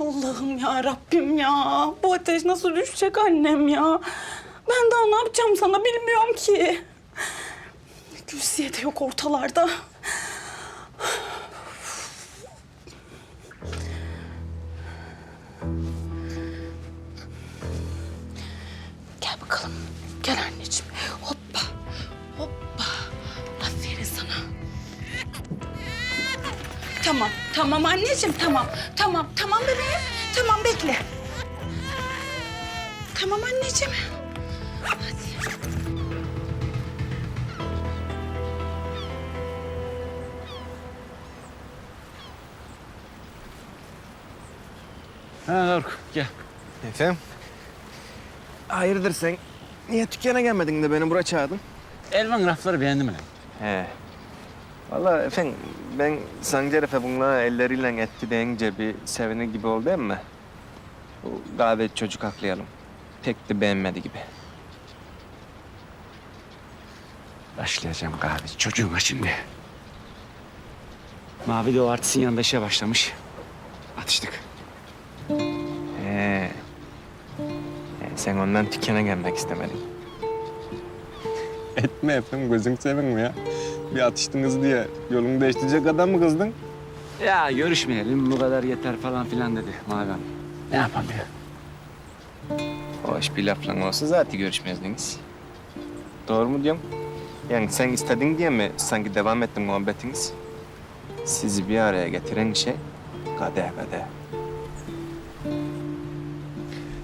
Allah'ım ya Rabbim ya. Bu ateş nasıl düşecek annem ya? Ben daha ne yapacağım sana bilmiyorum ki. Gülsiye de yok ortalarda. Tamam, tamam anneciğim, tamam. Tamam, tamam bebeğim. Tamam, bekle. Tamam anneciğim. Hadi. Ha Orkun gel. Efendim? Hayırdır sen? Niye dükkana gelmedin de beni buraya çağırdın? Elvan rafları beğendin mi lan? He. Vallahi efendim ben Sancar Efe bunlara elleriyle etti deyince bir sevinir gibi oldu ama... ...bu kahve çocuk haklayalım. Pek de beğenmedi gibi. Başlayacağım kahve çocuğuma şimdi. Mavi de o artistin yanında işe başlamış. Atıştık. He. He, sen ondan dükkana gelmek istemedin. Etme efendim gözün sevin ya? Bir atıştınız diye yolunu değiştirecek adam mı kızdın? Ya görüşmeyelim bu kadar yeter falan filan dedi Mavi Hanım. Ne yapalım ya? Hoş bir lafla olsa zaten görüşmezdiniz. Doğru mu diyorum? Yani sen istedin diye mi sanki devam ettin muhabbetiniz? Sizi bir araya getiren şey kadeh kadeh.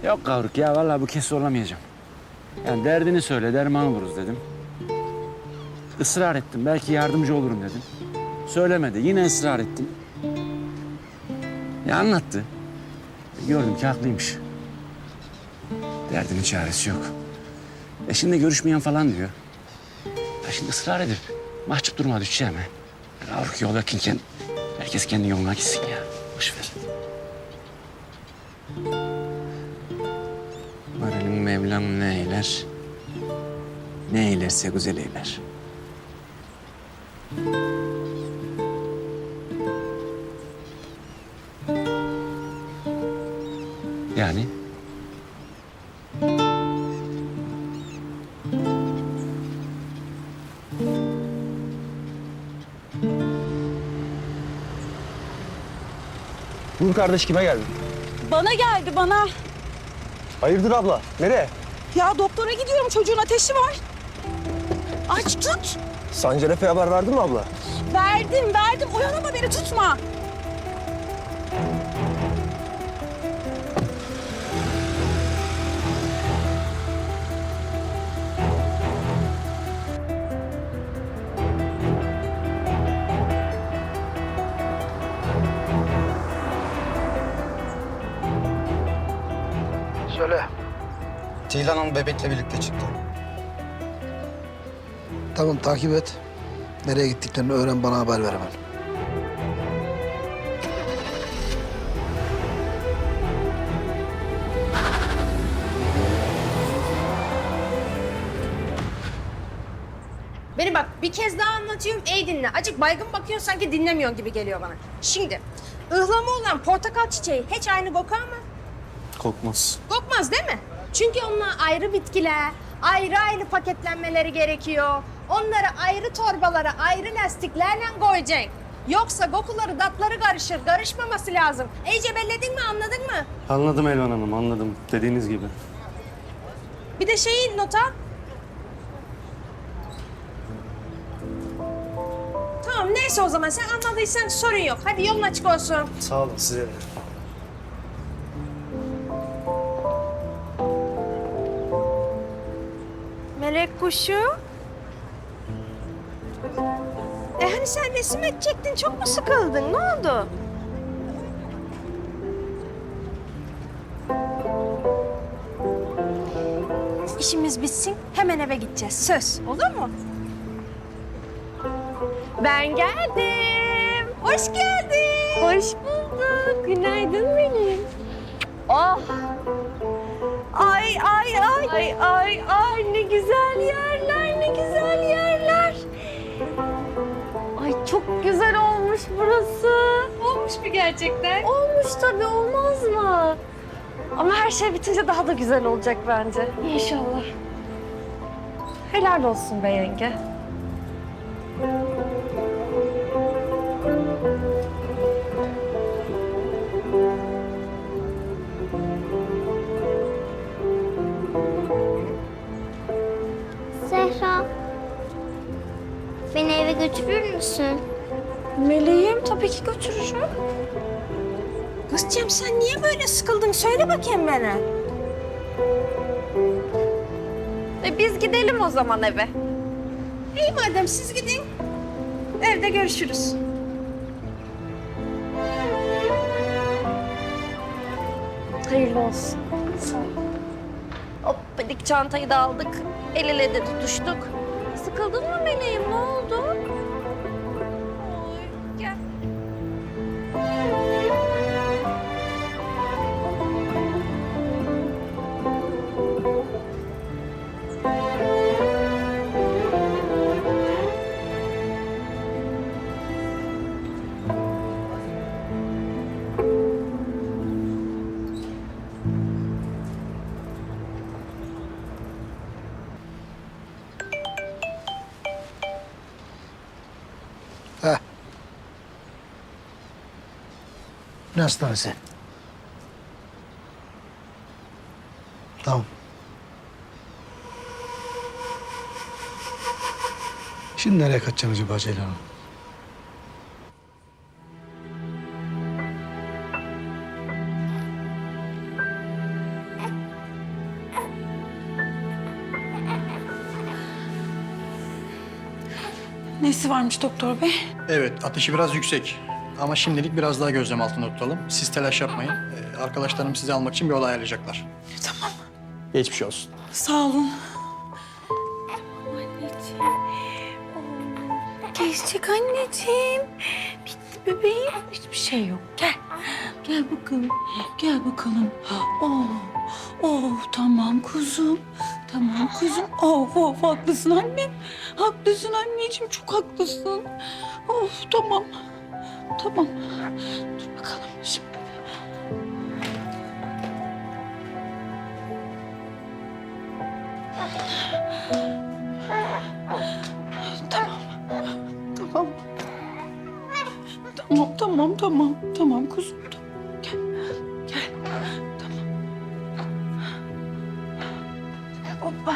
Yok kavruk ya vallahi bu kez zorlamayacağım. Yani derdini söyle derman oluruz dedim. Israr ettim belki yardımcı olurum dedim. Söylemedi yine ısrar ettim. Ya anlattı. Gördüm ki haklıymış. Derdinin çaresi yok. E şimdi görüşmeyen falan diyor. Ya şimdi ısrar edip mahcup duruma düşeceğim ha. Kavruk yol yakınken herkes kendi yoluna gitsin ya. Boş ver. Varalım Mevlam ne eyler? Ne eylerse güzel eyler. Yani? Nur kardeş kime geldi? Bana geldi, bana. Hayırdır abla? Nereye? Ya doktora gidiyorum, çocuğun ateşi var. Aç tut. Sancar Efe'ye haber verdin mi abla? Verdim, verdim. Oyalama beni, tutma. Söyle. Ceylan Hanım bebekle birlikte çıktı. Tamam takip et. Nereye gittiklerini öğren bana haber ver hemen. Beni bak bir kez daha anlatıyorum ey dinle. Acık baygın bakıyorsun sanki dinlemiyorsun gibi geliyor bana. Şimdi ıhlamı olan portakal çiçeği hiç aynı kokar mı? Kokmaz. Kokmaz değil mi? Çünkü onlar ayrı bitkiler, ayrı ayrı paketlenmeleri gerekiyor. Onları ayrı torbalara, ayrı lastiklerle koyacaksın. Yoksa kokuları, tatları karışır. Karışmaması lazım. İyice belledin mi, anladın mı? Anladım Elvan Hanım, anladım. Dediğiniz gibi. Bir de şeyi nota. Tamam neyse o zaman sen anladıysan sorun yok. Hadi yolun açık olsun. Sağ olun size de. Melek kuşu. E hani sen resim edecektin çok mu sıkıldın? Ne oldu? İşimiz bitsin hemen eve gideceğiz. Söz olur mu? Ben geldim. Hoş geldin. Hoş bulduk. Günaydın benim. Oh. Ay ay ay. Ay ay ay ne güzel yerler ne güzel yerler. Ay çok güzel olmuş burası. Olmuş bir gerçekten? Olmuş tabii olmaz mı? Ama her şey bitince daha da güzel olacak bence. İnşallah. Helal olsun be yenge. Kızcığım sen niye böyle sıkıldın? Söyle bakayım bana. E biz gidelim o zaman eve. İyi madem siz gidin. Evde görüşürüz. Hayırlı olsun. Sağ ol. Hoppadik çantayı da aldık. El ele de tutuştuk. Sıkıldın mı meleğim? Ne oldu? Ne hastanesi? Tamam. Şimdi nereye kaçacaksın acaba Ceylan Hanım? Nesi varmış doktor bey? Evet, ateşi biraz yüksek. Ama şimdilik biraz daha gözlem altında tutalım. Siz telaş yapmayın. Ee, arkadaşlarım sizi almak için bir olay ayarlayacaklar. Tamam. Geçmiş olsun. Sağ olun. Geçecek anneciğim. Bitti bebeğim. Hiçbir şey yok. Gel. Gel bakalım. Gel bakalım. Oh, oh tamam kuzum. Tamam kuzum. Oh, oh haklısın annem. Haklısın anneciğim. Çok haklısın. Of tamam. Tamam. Dur bakalım şimdi. Tamam. Tamam. Tamam, tamam, tamam. Tamam kuzum. Tamam. Gel. Gel. Tamam. Hoppa.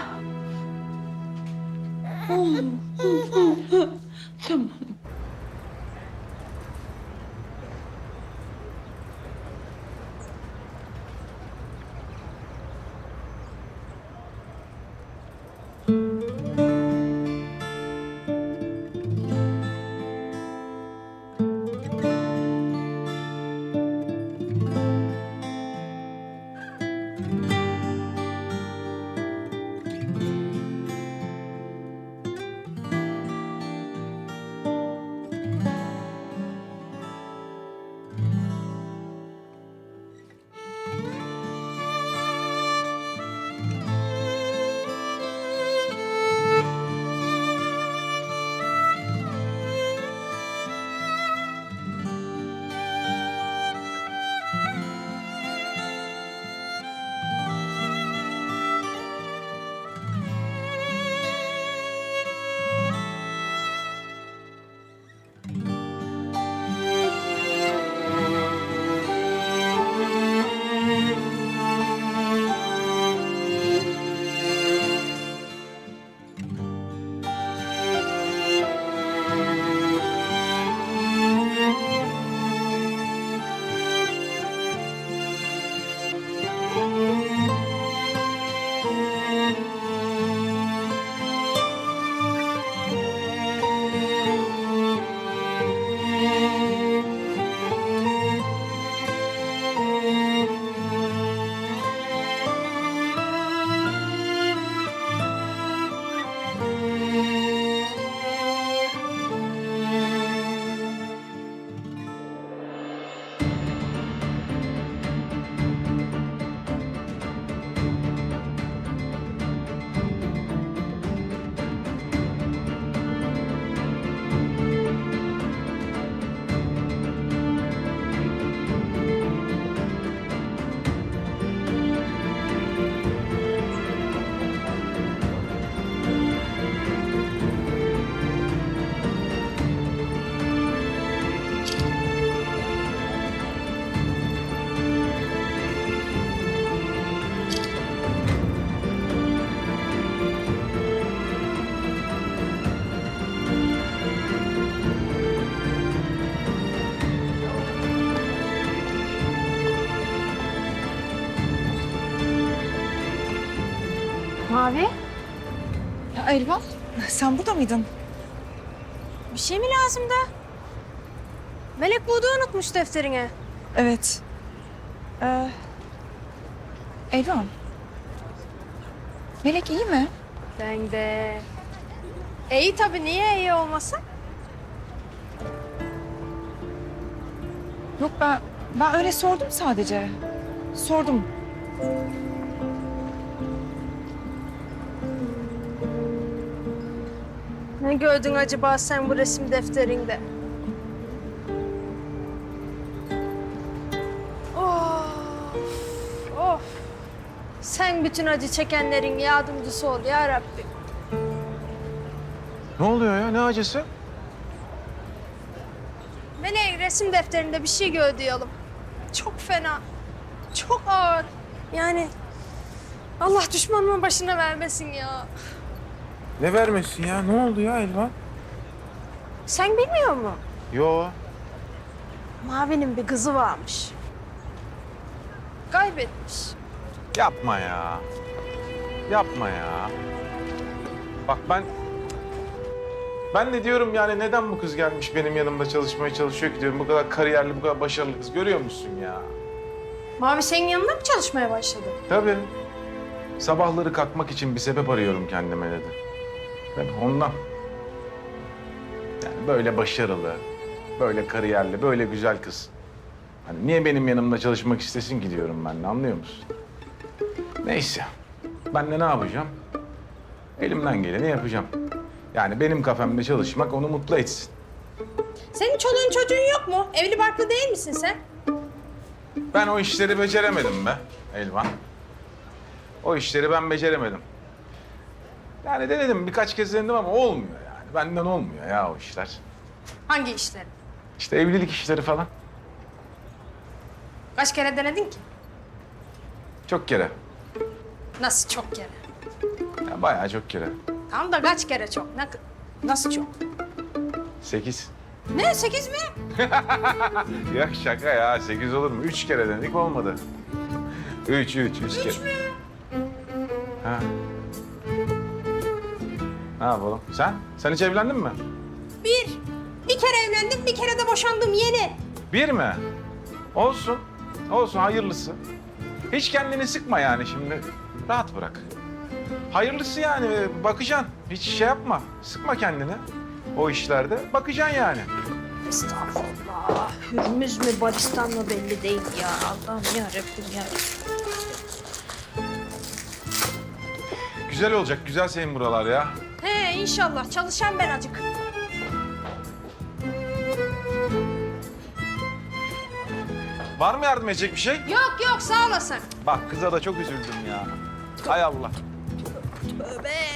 Mavi, Ya Elvan sen burada mıydın? bir şey mi lazım da? Melek Buğdu unutmuş defterine. Evet. Ee, Elvan. Melek iyi mi? Ben de. İyi tabii, niye iyi olmasın? Yok ben ben öyle sordum sadece. Sordum. Ne gördün acaba sen bu resim defterinde? Of, of. Sen bütün acı çekenlerin yardımcısı ol ya Rabbim. Ne oluyor ya? Ne acısı? Melek resim defterinde bir şey gör diyelim. Çok fena. Çok ağır. Yani Allah düşmanımın başına vermesin ya. Ne vermesin ya? Ne oldu ya Elvan? Sen bilmiyor musun? Yo. Mavi'nin bir kızı varmış. Kaybetmiş. Yapma ya. Yapma ya. Bak ben... Ben de diyorum yani neden bu kız gelmiş benim yanımda çalışmaya çalışıyor ki diyorum. Bu kadar kariyerli, bu kadar başarılı kız. Görüyor musun ya? Mavi senin yanında mı çalışmaya başladı? Tabii. Sabahları kalkmak için bir sebep arıyorum kendime dedi. Tabii ondan. Yani böyle başarılı, böyle kariyerli, böyle güzel kız. Hani niye benim yanımda çalışmak istesin ki diyorum ben de anlıyor musun? Neyse. Ben de ne yapacağım? Elimden geleni yapacağım. Yani benim kafemde çalışmak onu mutlu etsin. Senin çoluğun çocuğun yok mu? Evli barklı değil misin sen? Ben o işleri beceremedim be Elvan. O işleri ben beceremedim. Yani denedim birkaç kez denedim ama olmuyor yani. Benden olmuyor ya o işler. Hangi işleri? İşte evlilik işleri falan. Kaç kere denedin ki? Çok kere. Nasıl çok kere? Ya bayağı çok kere. Tamam da kaç kere çok? Ne, nasıl çok? Sekiz. Ne sekiz mi? Ya şaka ya. Sekiz olur mu? Üç kere denedik olmadı. Üç, üç, üç, kere. mü? Ha. Ne yapalım? Sen? Sen hiç evlendin mi? Bir. Bir kere evlendim, bir kere de boşandım yeni. Bir mi? Olsun. Olsun hayırlısı. Hiç kendini sıkma yani şimdi. Rahat bırak. Hayırlısı yani bakacaksın. Hiç şey yapma. Sıkma kendini. O işlerde bakacaksın yani. Estağfurullah. Hürmüz mü, Baristan mı belli değil ya. Allah'ım ya Rabbim ya. Güzel olacak. Güzel senin buralar ya. İnşallah. Çalışan ben acık. Var mı yardım edecek bir şey? Yok yok sağ olasın. Bak kıza da çok üzüldüm ya. Hay Allah. Tövbe.